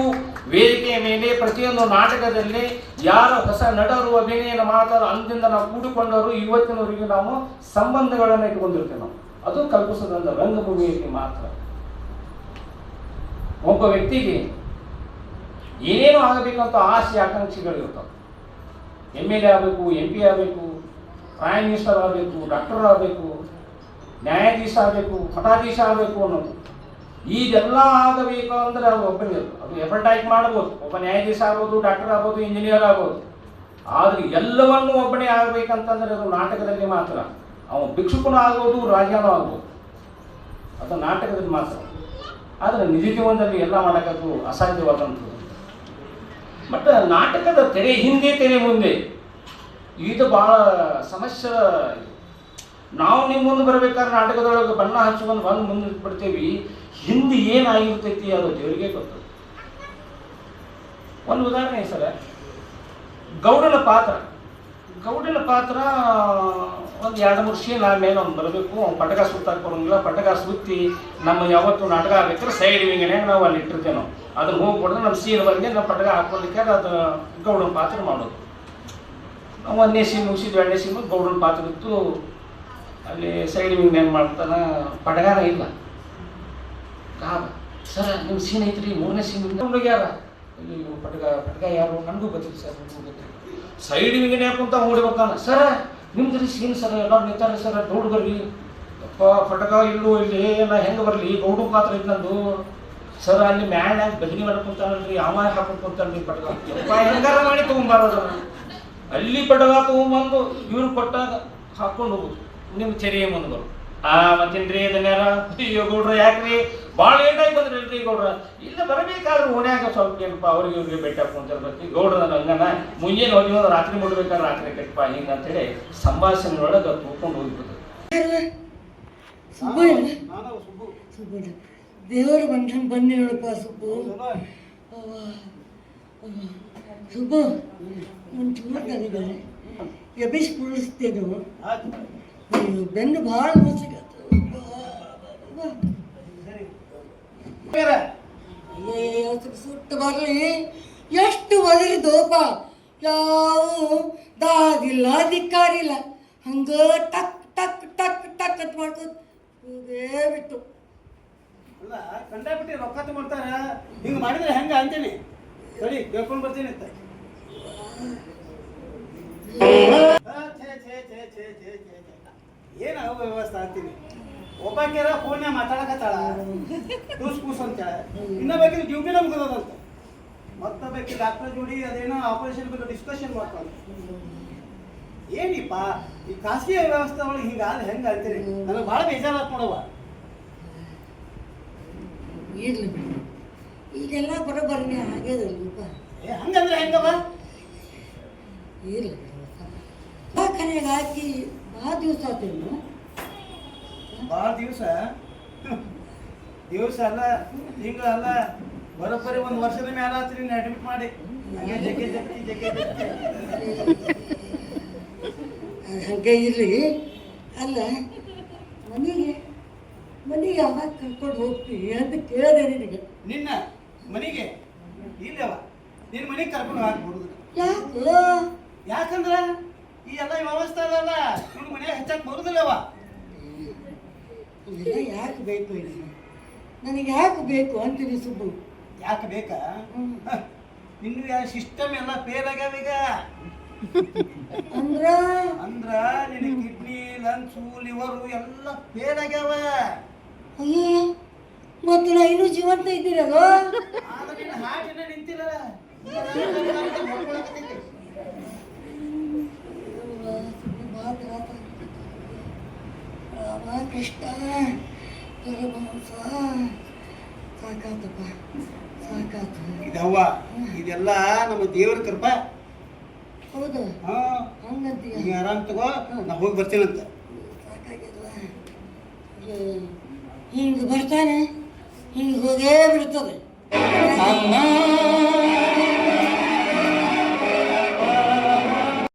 ವೇದಿಕೆಯ ಮೇಲೆ, ಪ್ರತಿಯೊಂದು ನಾಟಕದಲ್ಲಿ ಯಾರ ಹೊಸ ನಟರು, ಅಭಿನಯನ ಮಾಡ್ತಾರೋ ಅಂದಿಂದ ನಾವು ಕೂಡಿಕೊಂಡವರು, ಇವತ್ತಿನವರೆಗೂ ನಾವು ಸಂಬಂಧಗಳನ್ನು ಇಟ್ಕೊಂಡಿರ್ತೇವೆ ನಾವು. ಅದು ಕಲ್ಪಿಸೋದಂದ್ರೆ ರಂಗಭೂಮಿಯಲ್ಲಿ ಮಾತ್ರ. ಒಬ್ಬ ವ್ಯಕ್ತಿಗೆ ಏನೇನು ಆಗಬೇಕಂತ ಆಸೆ, ಆಕಾಂಕ್ಷೆಗಳು ಇರ್ತಾವೆ. ಎಂ ಎಲ್ ಎ ಆಗಬೇಕು ಎಂ ಪಿ ಆಗಬೇಕು ಪ್ರೈಮ್ ಮಿನಿಸ್ಟರ್ ಆಗಬೇಕು ಡಾಕ್ಟರ್ ಆಗಬೇಕು, ನ್ಯಾಯಾಧೀಶ ಆಗಬೇಕು ಮಠಾಧೀಶ ಆಗಬೇಕು ಅನ್ನೋದು. ಇದೆಲ್ಲ ಆಗಬೇಕು ಅಂದ್ರೆ ಅದು ಒಬ್ಬನೇ ಅದು ಎಫರ್ಟ್ ಆಗಿ ಮಾಡ್ಬೋದು. ಒಬ್ಬ ನ್ಯಾಯಾಧೀಶ ಆಗ್ಬೋದು ಡಾಕ್ಟರ್ ಆಗ್ಬೋದು ಇಂಜಿನಿಯರ್ ಆಗ್ಬೋದು. ಆದ್ರೆ ಎಲ್ಲವನ್ನೂ ಒಬ್ಬನೇ ಆಗ್ಬೇಕಂತಂದ್ರೆ ಅದು ನಾಟಕದಲ್ಲಿ ಮಾತ್ರ. ಅವನು ಭಿಕ್ಷುಕನೂ ಆಗ್ಬೋದು, ರಾಜನೂ ಆಗ್ಬೋದು. ಅದು ನಾಟಕದಲ್ಲಿ ಮಾತ್ರ. ಆದರೆ ನಿಜ ಜೀವನದಲ್ಲಿ ಎಲ್ಲ ಮಾಡೋಕ್ಕದು ಅಸಾಧ್ಯವಾದಂಥದ್ದು. ಬಟ್ ನಾಟಕದ ತೆರೆ ಹಿಂದೆ, ತೆರೆ ಮುಂದೆ. ಇದು ಭಾಳ ಸಮಸ್ಯೆ. ನಾವು ನಿಮ್ಮ ಮುಂದೆ ಬರ್ಬೇಕಾದ್ರೆ ನಾಟಕದೊಳಗೆ ಬಣ್ಣ ಹಚ್ಕೊಂಡು ಬಂದು ಮುಂದೆ ಬಿಡ್ತೇವಿ ಹಿಂದೆ ಏನಾಗಿರ್ತೈತಿ ಅದು ದೇವರಿಗೆ ಗೊತ್ತು. ಒಂದು ಉದಾಹರಣೆ ಸರ ಗೌಡನ ಪಾತ್ರ. ಗೌಡನ ಪಾತ್ರ, ಒಂದು ಎರಡು ಮೂರು ಸೀನ್ ಆಮೇಲೆ ಒಂದು ಬರಬೇಕು. ಅವ್ನು ಪಟಕ ಸುತ್ತಾಕ್ ಬರೋಂಗಿಲ್ಲ. ಪಟಕ ಸುತ್ತಿ ನಮ್ಮ ಯಾವತ್ತು ನಾಟಕ ಆಗ್ಬೇಕಾದ್ರೆ ಸೈಡ್ ವಿಂಗನೆ ನಾವು ಅಲ್ಲಿ ಇಟ್ಟಿರ್ತೇವೆ ನಾವು. ಅದನ್ನ ಹೋಗ್ಬಿಡ್ದು ನಮ್ಮ ಸೀನ್ ಬಂದು ನಾವು ಪಟಕ ಹಾಕೊಳ್ಲಿಕ್ಕೆ ಅದು ಗೌಡನ ಪಾತ್ರ ಮಾಡೋದು. ನಾವು ಒಂದನೇ ಸೀನ್ ಮುಗಿಸಿದ್ವಿ, ಎರಡನೇ ಸೀನ್ ಗೌಡನ ಪಾತ್ರ ಇತ್ತು. ಅಲ್ಲಿ ಸೈಡ್ ವಿಂಗ್ ಏನು ಮಾಡ್ತಾನೆ ಪಟಗಾನ ಇಲ್ಲ. ಕಾಬ ಸರ್ ನಿಮ್ಮ ಸೀನ್ ಐತ್ರಿ ಮೂರನೇ ಸೀನ್ ಯಾರ ಇಲ್ಲಿ ಪಟಕ ಪಟ್ಗ ಯಾರು? ನನಗೂ ಗೊತ್ತಿಲ್ಲ ಸರ್ ನನಗೂ ಗೊತ್ತಿಲ್ಲ. ಸೈಡ್ ವಿಂಗನೇ ಕುಂತ ಓಡಿ ಬರ್ತಾನ ಸರ್ ನಿಮ್ದು ಸೀನ್ ಸರ್ ಎಲ್ಲ ನಿಂತಾರೆ ಸರ್ ದೌಡ್ ಬರ್ರಿ. ಅಪ್ಪ ಪಟಕ ಇಲ್ಲೂ ಇಲ್ಲಿ ನಾ ಹೆಂಗೆ ಬರಲಿ? ಗೌಡು ಪಾತ್ರ ಐತೆ ನಂದು. ಸರ್ ಅಲ್ಲಿ ಮ್ಯಾಣ್ಯಾಗ ಬದಲಿ ಮಾಡ್ಕೊಂತಾನಲ್ರಿ ಅವ ಹಾಕೊಂಡು ಕುಂತಾನ್ರಿ ಪಟಕ. ಹೆಂಗಾರ ಮಾಡಿ ತೊಗೊಂಬಾರದು. ಅಲ್ಲಿ ಪಟಕ ತೊಗೊಂಬಂದು ಇವ್ರು ಕೊಟ್ಟಾಗ ಹಾಕೊಂಡು ಹೋಗುದು. ನಿಮ್ಮ ಚೆರಿಯ ಮುಂದೆ ಬರು ಆ ಮತ್ತೇನ್ರಿ ಇದನ್ಯಾರ ಅಯ್ಯೋ ಗೌಡ್ರ ಯಾಕ್ರಿ? ಭಾಳ ಬಂದ್ರಿ ಇಲ್ರಿ ಗೌಡ್ರ. ಇಲ್ಲ ಬರಬೇಕಾದ್ರೆ ಓಣ್ಯಾಗ ಸ್ವಲ್ಪ ಏನಪ್ಪ ಅವ್ರಿಗೆ ಇವ್ರಿಗೆ ಭೇಟಿ ಹಾಕೊಂತಿರ್ಬೇಕು ಗೌಡ್ರ ನನ್ನ ಹಂಗನ ಮುಂಜಾನೆ ಹೋಗಿ ರಾತ್ರಿ ಮುಡ್ಬೇಕಾದ್ರೆ ರಾತ್ರಿ ಕಟ್ಟಪ್ಪ ಹಿಂಗೆ ಅಂತೇಳಿ ಸಂಭಾಷಣೆಯೊಳಗೆ ತೂಕೊಂಡು ಹೋಗ್ಬಿಟ್ಟು ಸುಬ್ಬು ಸುಬ್ಬು ದೇವರ ಮನುಷ್ಯನ ಬನ್ನಿ ಹೇಳಪ್ಪ ಸುಬ್ಬು. ಸುಬ್ಬು ಒಂದು ಚೂರು ಎಬ್ಬಿಸಿ ಕುಳಿಸ್ತೇನು ಅಯ್ಯೋ, ಬೆನ್ನು ಭಾಳ ಮುಚ್ಚಿಗತ್ತು ಅಯ್ಯೋ ಸುಟ್ಟು ಬರಲಿ ಎಷ್ಟು ಒದರಿ ದೋಪ. ಯಾವ ದಾದಿಲ್ಲ ಧಿಕ್ಕಾರಿಲ್ಲ. ಹಂಗ ಟಕ್ ಟಕ್ ಟಕ್ ಟಕ್ ಅಂತ ಮಾಡ್ಕೋತ ಹೋಗೇ ಬಿಟ್ಟು. ಅಲ್ಲ ಕಂಡಾಬಿಟ್ಟು ರೊಕ್ಕ ತಗೊಳ್ತಾರ ಹಿಂಗೆ ಮಾಡಿದ್ರೆ ಹೆಂಗ ಅಂತೀನಿ? ಸರಿ ಕೇಳ್ಕೊಂಡು ಬರ್ತೀನಿ ಅಂತ. ಛೇ, ಛೇ, ಛೇ, ಛೇ, ಛೇ, ಛೇ, ಛೇ. ಏನ್ ಅವ ವ್ಯವಸ್ಥೆ ಅಂತೀನಿ? ಒಬ್ಬಾಕ್ಯಾರ ಫೋನ್ಯಾಗ ಮಾತಾಡಕತ್ತಾಳ? ಕೂಸ್ ಕೂಸ್ ಅಂತೇಳ ಇನ್ನ ಬೇಕಿದ್ರೆ ಡ್ಯೂಟಿನ ಮುಗಿದದಂತ ಮತ್ತ ಬೇಕಿ ಡಾಕ್ಟರ್ ಜೋಡಿ ಅದೇನೋ ಆಪರೇಷನ್ ಬಗ್ಗೆ ಡಿಸ್ಕಷನ್ ಮಾಡ್ತಾನೆ ಏನಿಪ್ಪ ಈ ಖಾಸಗಿ ವ್ಯವಸ್ಥೆ ಒಳಗೆ ಹಿಂಗಾದ ಹೆಂಗ ಅಂತೀರಿ ನನಗೆ ಭಾಳ ಬೇಜಾರಾತ್ ಇರ್ಲಿ ಬಿಡು. ಈಗೆಲ್ಲ ಬರೋಬ್ಬರನೇ ಆಗ್ಯದಲ್ಲಪ್ಪ ಏ ಹಂಗಂದ್ರೆ ಹೆಂಗವ ಇರ್ಲಿ ಬಿಡು. ಹಾಕಿ. ಭಾಳ ದಿವಸ ಆತೇನು ಭಾಳ ದಿವಸ? ದಿವಸ ಅಲ್ಲ ತಿಂಗಳ ಅಲ್ಲ. ಬರೋಬ್ಬರಿ ಒಂದು ವರ್ಷದ ಮೇಲೆ ಆತ್ರಿ ಅಡ್ಮಿಟ್ ಮಾಡಿ. ಜಗ್ಗೆ ಜಗ್ಗಿ ಜಗ್ಗೆ ಜಗ್ಗಿ ಹಂಗೆ ಇರಲಿ. ಅಲ್ಲ ಮನೆಗೆ ಮನೆಗೆ ಯಾವಾಗ ಕರ್ಕೊಂಡು ಹೋಗ್ತೀವಿ ಅಂತ ಕೇಳಿದೆ ನಿನಗೆ. ನಿನ್ನ ಮನೆಗೆ? ಇಲ್ಲವ. ನಿನ್ನ ಮನೆಗೆ ಕರ್ಕೊಂಡು ಹಾಕ್ಬಿಡುದು ಯಾಕೆ? ಯಾಕಂದ್ರ? ಈ ಎಲ್ಲ ವ್ಯವಸ್ಥೆ ಅದಲ್ಲ ಇವ್ನ ಮನೆ ಹಚ್ಚಕ್ ಬರುದಿಲ್ಲವ. ಇದೆಲ್ಲ ಯಾಕೆ ಬೇಕು ಇದು ನನಗೆ ಯಾಕೆ ಬೇಕು ಅಂತೀನಿ ಸುಬ್ಬು. ಯಾಕೆ ಬೇಕಾ? ಇನ್ನು ನಿನ್ನ ಸಿಸ್ಟಮ್ ಎಲ್ಲ ಫೇಲ್ ಆಗ್ಯಾವ ಈಗ? ಅಂದ್ರ? ಅಂದ್ರ ನಿನ್ನ ಕಿಡ್ನಿ ಲಂಗ್ಸು ಲಿವರು ಎಲ್ಲ ಫೇಲ್ ಆಗ್ಯಾವ. ಅಯ್ಯೋ ಮತ್ತೆ ನಾ ಇನ್ನೂ ಜೀವಂತ ಇದ್ದೀರಲ್ಲ ಆದ್ರೆ ನಿನ್ನ ಹಾರ್ಟ್ ನಿಂತಿಲ್ಲ ರಾಮ ಕೃಷ್ಣ ಪರಮಹಂಸ ಸಾಕಾತಪ್ಪ ಸಾಕಾತು. ಇದವ್ವ ಇದೆಲ್ಲ ನಮ್ಮ ದೇವರ ಕೃಪ. ಹೌದು. ಹಾ. ಹಂಗಂತೀಯ? ನೀ ಆರಾಮ್ ತಗೋ ನಾ ಹೋಗಿ ಬರ್ತೀನಂತ. ಸಾಕಾಗಿಲ್ವಾ ಹಿಂಗೆ ಬರ್ತಾನೆ ಹಿಂಗೆ ಹೋಗೇ ಬಿಡ್ತದೆ.